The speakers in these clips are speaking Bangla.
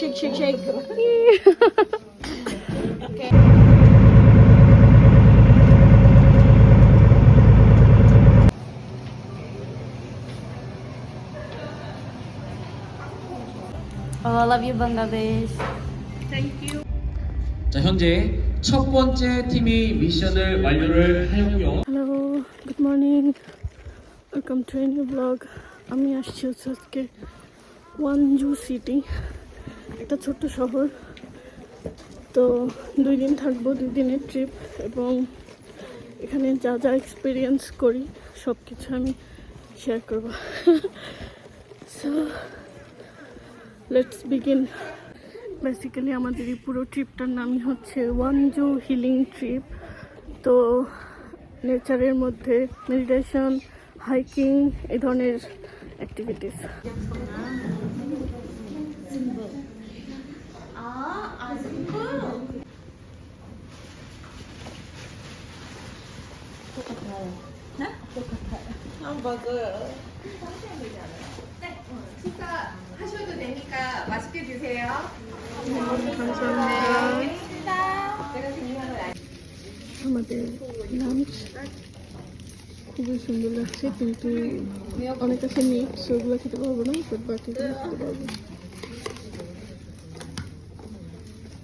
shake, shake, shake. Oh, I love you, Bangladesh. 자, 현재 첫 번째 팀이 미션을 완료를 하였고요. Hello good morning welcome to a new blog আমি আসছি হচ্ছে আজকে ওয়ানজু সিটি একটা ছোট্ট শহর। তো দুই দিন থাকব, দুই দিনের ট্রিপ এবং এখানে যা যা এক্সপিরিয়েন্স করি সব কিছু আমি শেয়ার করব। সো লেটস বিগিন বেসিক্যালি আমাদের এই পুরো ট্রিপটার নামই হচ্ছে ওয়ানজু হিলিং ট্রিপ তো, নেচারের মধ্যে মেডিটেশন হাইকিং এই ধরনের অ্যাক্টিভিটিস 하셔도 되니까 맛있게 드세요. 감사합니다 আমাদের লাঞ্চ খুবই সুন্দর লাগছে কিন্তু অনেক আছে মিট সেগুলো খেতে পারবো না বাট বাকিগুলো খেতে পারবো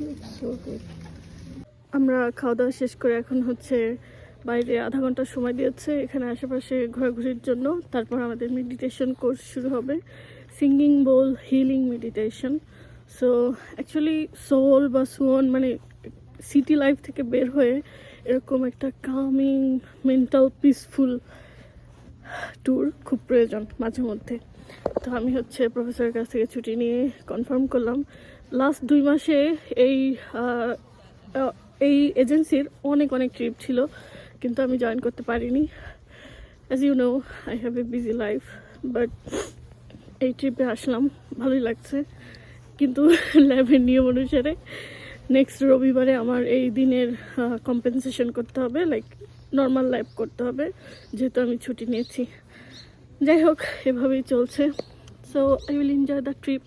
Looks so good. আমরা খাওয়া দাওয়া শেষ করে এখন হচ্ছে বাইরে আধা ঘণ্টা সময় দিয়েছে, এখানে আশেপাশে ঘোরাঘুরির জন্য। তারপর আমাদের মেডিটেশন কোর্স শুরু হবে singing bowl healing meditation so actually soul বা সোন মানে সিটি লাইফ থেকে বের হয়ে এরকম একটা কামিং মেন্টাল পিসফুল ট্যুর খুব প্রয়োজন মাঝে মধ্যে। তো আমি হচ্ছে প্রফেসরের কাছ থেকে ছুটি নিয়ে কনফার্ম করলাম। লাস্ট দুই মাসে এই এই এজেন্সির অনেক অনেক ট্রিপ ছিল। কিন্তু আমি জয়েন করতে পারিনি। As you know I have a busy life but এই ট্রিপে আসলাম, ভালোই লাগছে। কিন্তু ল্যাবের নিয়ম অনুসারে নেক্সট রবিবারে আমার এই দিনের কম্পেনসেশন করতে হবে লাইক নর্মাল লাইফ করতে হবে, যেহেতু আমি ছুটি নিয়েছি। যাই হোক, এভাবেই চলছে। So I will enjoy the trip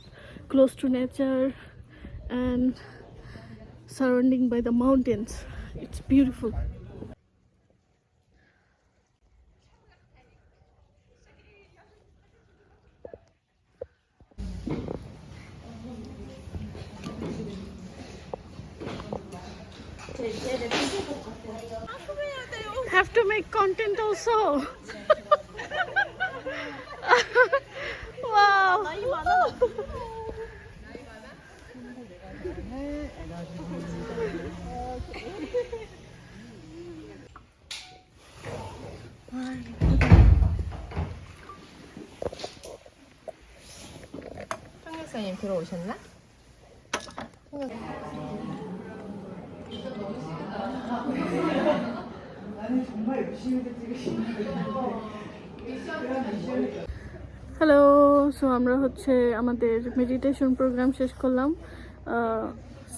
close to nature and surrounding by the mountains it's beautiful have to make content also. wow. 청력사님 들어오셨나? Hello so আমরা হচ্ছে আমাদের মেডিটেশন প্রোগ্রাম শেষ করলাম।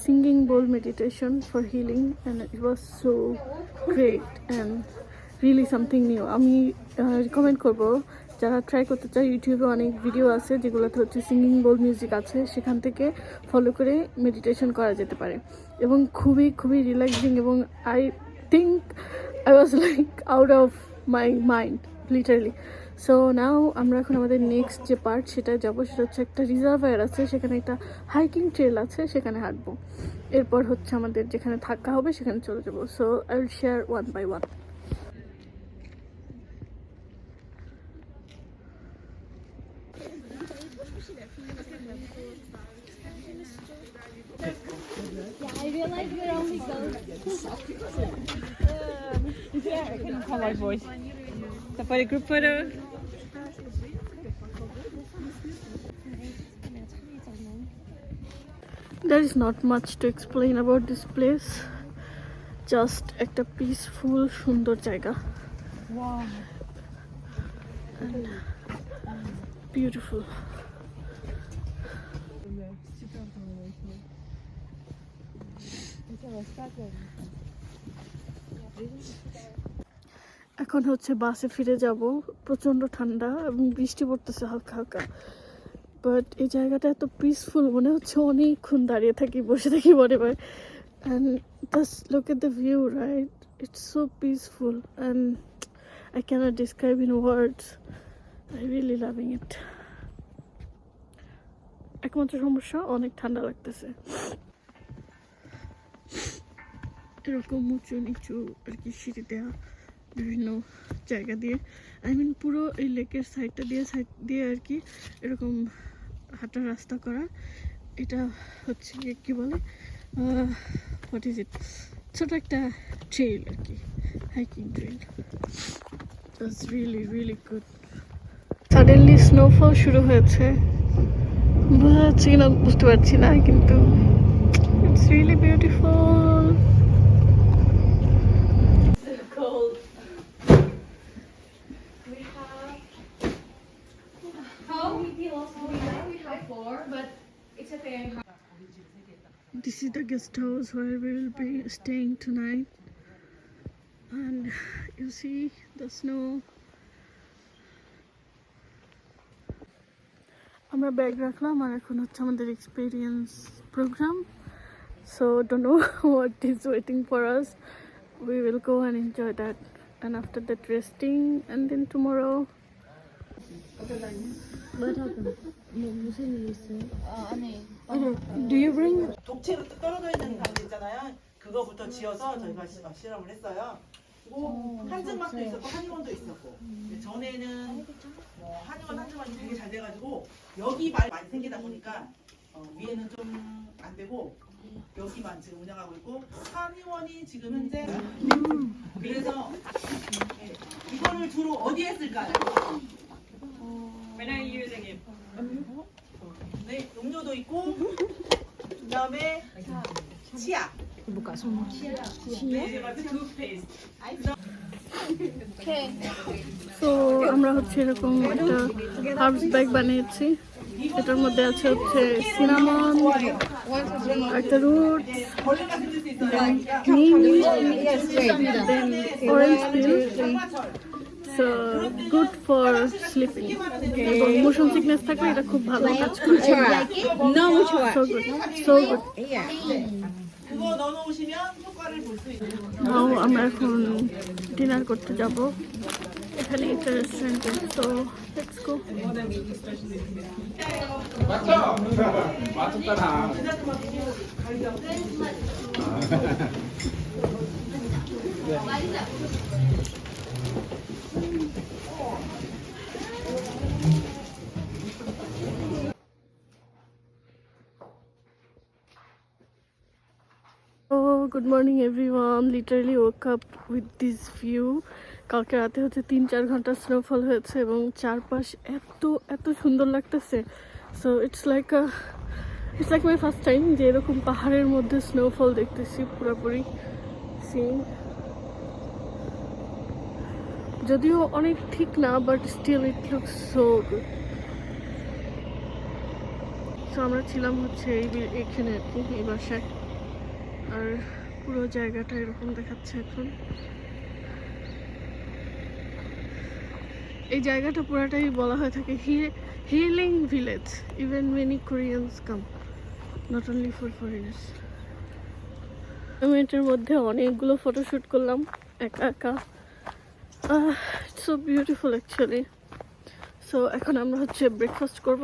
Singing bowl meditation for healing and it was so great and really something new আমি রিকমেন্ড করব যারা ট্রাই করতে চায় ইউটিউবে অনেক ভিডিও আছে যেগুলোতে হচ্ছে সিঙ্গিং বোল মিউজিক আছে, সেখান থেকে ফলো করে মেডিটেশন করা যেতে পারে। এবং খুবই খুবই রিল্যাক্সিং এবং I think I was like out of my mind literally so now আমরা এখন আমাদের নেক্সট যে পার্ট সেটা যাব, সেটা হচ্ছে একটা রিজার্ভায়ার আছে, সেখানে একটা হাইকিং ট্রেল আছে, সেখানে হাঁটবো। এরপর হচ্ছে আমাদের যেখানে থাকা হবে, সেখানে চলে যাব। So I will share one by one Call my voice. So for the group photo. There is not much to explain about this place. Just একটা পিসফুল সুন্দর জায়গা Wow. বিউটিফুল এখন হচ্ছে বাসে ফিরে যাব। প্রচণ্ড ঠান্ডা এবং বৃষ্টি পড়তেছে হালকা হালকা। বাট এই জায়গাটা এত পিসফুল মনে হচ্ছে অনেকক্ষণ দাঁড়িয়ে থাকি, বসে থাকি মনে হয় and just look at the view right it's so peaceful and I can't describe in words I really loving it একমাত্র সমস্যা, অনেক ঠান্ডা লাগতেছে। এরকম উঁচু নিচু আর কি সিঁড়ি দেওয়া বিভিন্ন জায়গা দিয়ে আই মিন পুরো এই লেকের সাইডটা দিয়ে সাইড দিয়ে আর কি এরকম হাঁটার রাস্তা করা। এটা হচ্ছে গিয়ে কী বলে? হোয়াট ইজ ইট ছোট একটা ট্রেল আর কি hiking trail it's really really good suddenly snowfall শুরু হয়েছে। বোঝা যাচ্ছে কিনা বুঝতে পারছি না, কিন্তু It's really beautiful This is the guest house where we will be staying tonight. And you see the snow. আমরা ব্যাগ রাখলাম আর এখন হচ্ছে আমাদের experience program so don't know what is waiting for us we will go and enjoy that and after that resting and then tomorrow 뭐, 무슨 일 있어요? 아, 아니. Do you bring? 독채로 떨어져 있는 단계 있잖아요. 그거부터 지어서 저희가 시- 어, 실험을 했어요. 뭐, 어, 그리고 한증막도 있었고 한의원도 있었고 근데 전에는 음. 뭐 한의원 한증막이 되게 잘 돼가지고 여기 말 많이 생기다 보니까 어, 위에는 좀 안 되고 여기만 지금 운영하고 있고 한의원이 지금 현재 그래서 네, 이거를 주로 어디에 쓸까요? When are you using it? 네, 음료도 있고 그다음에 치약 네, 맞죠? Toothpaste. তো আমরা হচ্ছে এরকম একটা হার্বস ব্যাগ বানিয়েছি এটার মধ্যে আছে হচ্ছে cinnamon are the roots, then kiwi, then orange peel. So good for sleeping. এবং motion sickness থাকলে এটা খুব ভালো কাজ করে। No much work. So good. So good. আমরা এখন ডিনার করতে যাব এখানে একটা রেস্টুরেন্টে তো let's go Oh, good morning everyone. Literally woke up with this view. কালকে রাতে হচ্ছে তিন চার ঘণ্টা স্নোফল হয়েছে এবং চারপাশ এত এত সুন্দর লাগতেছে। So it's like it's like my first time যে এরকম পাহাড়ের মধ্যে স্নোফল দেখতেছি পুরোপুরি। সিন যদিও অনেক ঠিক না but still it look so good so আমরা ছিলাম হচ্ছে এই এখানে আর কি, এই বাসায়। আর পুরো জায়গাটা এরকম দেখাচ্ছে এখন। এই জায়গাটা পুরাটাই বলা হয়ে থাকে healing village even many Koreans come not only for foreigners আমি এটার মধ্যে অনেকগুলো ফটোশ্যুট করলাম, একা একা। সো বিউটিফুল অ্যাকচুয়ালি সো এখন আমরা হচ্ছে ব্রেকফাস্ট করব।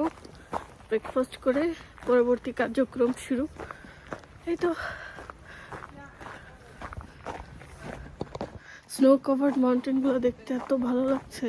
ব্রেকফাস্ট করে পরবর্তী কার্যক্রম শুরু। এই তো। স্নো কভার্ড মাউন্টেনগুলো দেখতে এত ভালো লাগছে।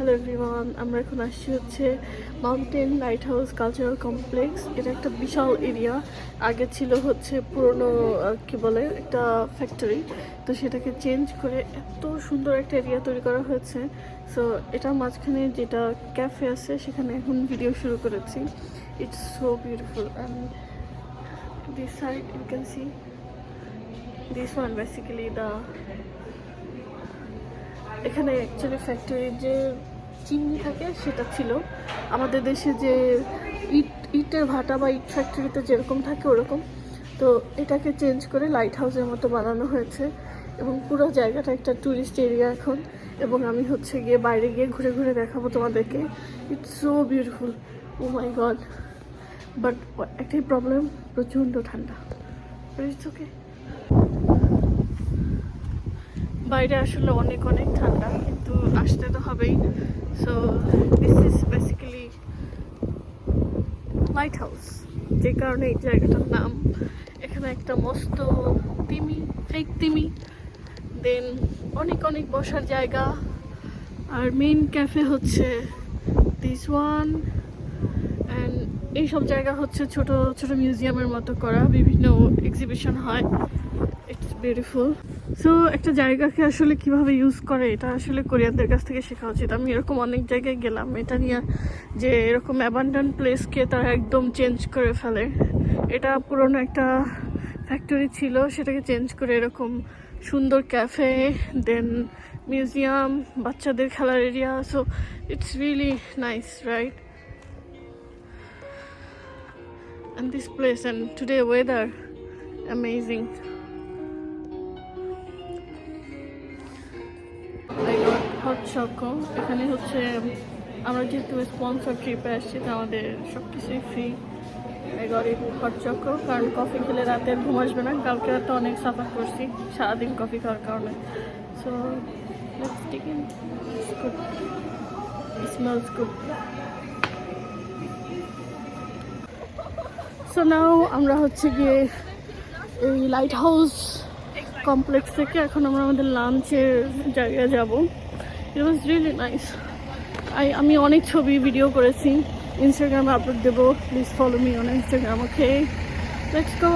হ্যালো এভরিওয়ান আমরা এখন আসছি হচ্ছে mountain lighthouse cultural complex এটা একটা বিশাল এরিয়া আগে ছিল হচ্ছে পুরনো কি বলে, একটা ফ্যাক্টরি তো সেটাকে চেঞ্জ করে এত সুন্দর একটা এরিয়া তৈরি করা হয়েছে। সো এটার মাঝখানে যেটা ক্যাফে আছে, সেখানে এখন ভিডিও শুরু করেছি। It's so beautiful and this side you can see this one basically the এখানে অ্যাকচুয়ালি ফ্যাক্টরির যে চিমনি থাকে, সেটা ছিল। আমাদের দেশে যে ইট, ইটের ভাটা বা ইট ফ্যাক্টরিতে যেরকম থাকে ওরকম। তো এটাকে চেঞ্জ করে লাইট হাউসের মতো বানানো হয়েছে এবং পুরো জায়গাটা একটা ট্যুরিস্ট এরিয়া এখন। এবং আমি হচ্ছে গিয়ে বাইরে গিয়ে ঘুরে ঘুরে দেখাবো তোমাদেরকে। It's so beautiful oh my God but একটাই প্রবলেম প্রচণ্ড ঠান্ডা। ওকে বাইরে আসলে অনেক অনেক ঠান্ডা, কিন্তু আসতে তো হবেই। So this is basically lighthouse যে কারণে এই জায়গাটার নাম। এখানে একটা মস্ত তিমি ফেক তিমি। দেন অনেক অনেক বসার জায়গা। আর মেইন ক্যাফে হচ্ছে দিস ওয়ান অ্যান্ড এইসব জায়গা হচ্ছে ছোট ছোট মিউজিয়ামের মতো করা। বিভিন্ন এক্সিবিশন হয়। বিউটিফুল সো একটা জায়গাকে আসলে কীভাবে ইউজ করে, এটা আসলে কোরিয়ানদের কাছ থেকে শেখা উচিত। আমি এরকম অনেক জায়গায় গেলাম, এটা নিয়ে যে এরকম অ্যাবান্ডান প্লেসকে তারা একদম চেঞ্জ করে ফেলে। এটা পুরনো একটা ফ্যাক্টরি ছিল, সেটাকে চেঞ্জ করে এরকম সুন্দর ক্যাফে দেন মিউজিয়াম বাচ্চাদের খেলার area so it's really nice right and this place and today weather amazing. Hot choco এখানে হচ্ছে, আমরা যেহেতু স্পন্সর ট্রিপে আসছি, তো আমাদের সব কিছুই ফ্রি it hot choco কারণ কফি খেলে রাতে ঘুম আসবে না। কালকে রাতে অনেক সাফার করছি, সারাদিন কফি খাওয়ার কারণে। So good it smells good so now আমরা হচ্ছে গিয়ে এই লাইট হাউস কমপ্লেক্স থেকে এখন আমরা আমাদের লাঞ্চের জায়গায় যাব। It was really nice I আমি অনেক ছবি ভিডিও করেছি ইনস্টাগ্রামে আপলোড দেবো please follow me on Instagram okay let's go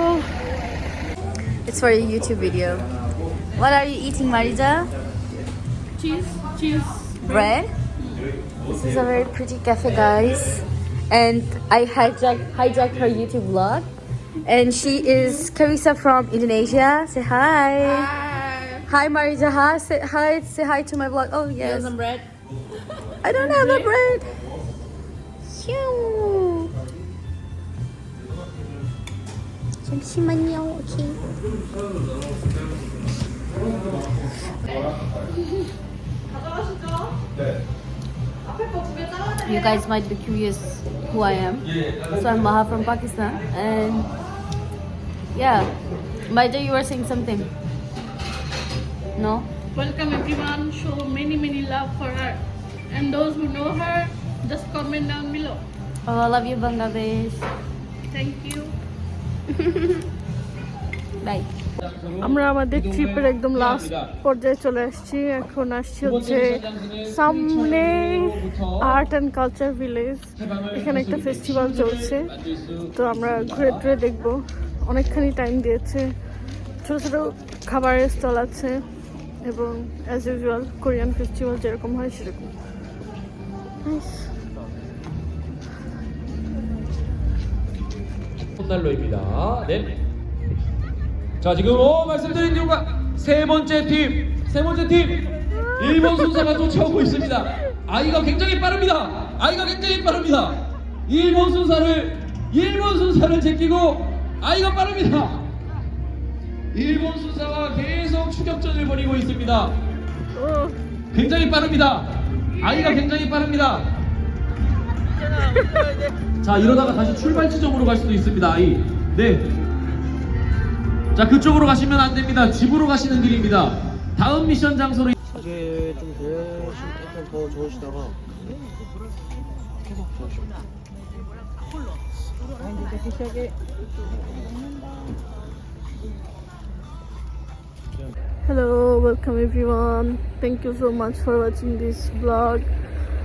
It's for a YouTube video. What are you eating, Marija? Cheese cheese Bread? This is a very pretty cafe, guys. And I hijacked, hijacked her YouTube vlog. And she is Carissa from Indonesia. Say hi. Hi, Marija. Hi. Say hi. Say hi to my vlog. Oh, yes. some bread I don't have a bread. Phew. 잠시만요. Okay. You guys might be curious who I am. So I'm Maha from Pakistan, and yeah, Maida, you were saying something. No. Welcome everyone. Show many many love for her. And those who know her, just comment down below. Oh, I love you, Bangladesh. Thank you. Bye. আমরা আমাদের ট্রিপের একদম লাস্ট পর্যায়ে চলে আসছি এখন আসছি হচ্ছে সামনে আর্ট অ্যান্ড কালচার ভিলেজ এখানে একটা ফেস্টিভ্যাল চলছে তো আমরা ঘুরে টুরে দেখব অনেকখানি টাইম দিয়েছে ছোটো ছোটো খাবারের স্টল আছে এবং অ্যাজ ইউজুয়াল কোরিয়ান ফেস্টিভ্যাল যেরকম হয় সেরকম Nice. 폰달러입니다. 네. 자, 지금 어, 말씀드린 이유가 세 번째 팀, 세 번째 팀 일본 순사가 쫓아오고 있습니다. 아이가 굉장히 빠릅니다. 아이가 굉장히 빠릅니다. 일본 순사를 일본 순사를 제끼고 아이가 빠릅니다. 일본 순사가 계속 추격전을 벌이고 있습니다. 어, 굉장히 빠릅니다. 아이가 굉장히 빠릅니다. 자, 이러다가 다시 출발 지점으로 갈 수도 있습니다, 아이. 네. 자, 그쪽으로 가시면 안 됩니다. 집으로 가시는 길입니다. 다음 미션 장소로 이게 좀 약간 더 좋으시다가 계속 좋으시고 Hello, welcome everyone. Thank you so much for watching this vlog.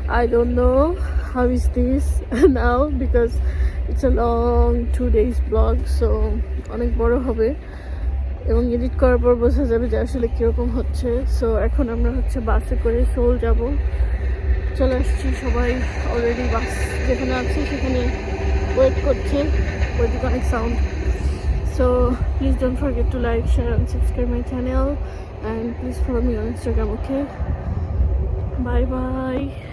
I don't know how is this now because it's a long two days vlog, so অনেক বড় হবে এবং এডিট করার পর বোঝা যাবে যে আসলে কীরকম হচ্ছে সো এখন আমরা হচ্ছে বাসে করে সোল যাব চলে আসছি সবাই অলরেডি বাস যেখানে আছে সেখানে ওয়েট করছে ওইদিকে অনেক sound So please don't forget to like, share, and subscribe my channel, and please follow me on Instagram. Okay. Bye bye.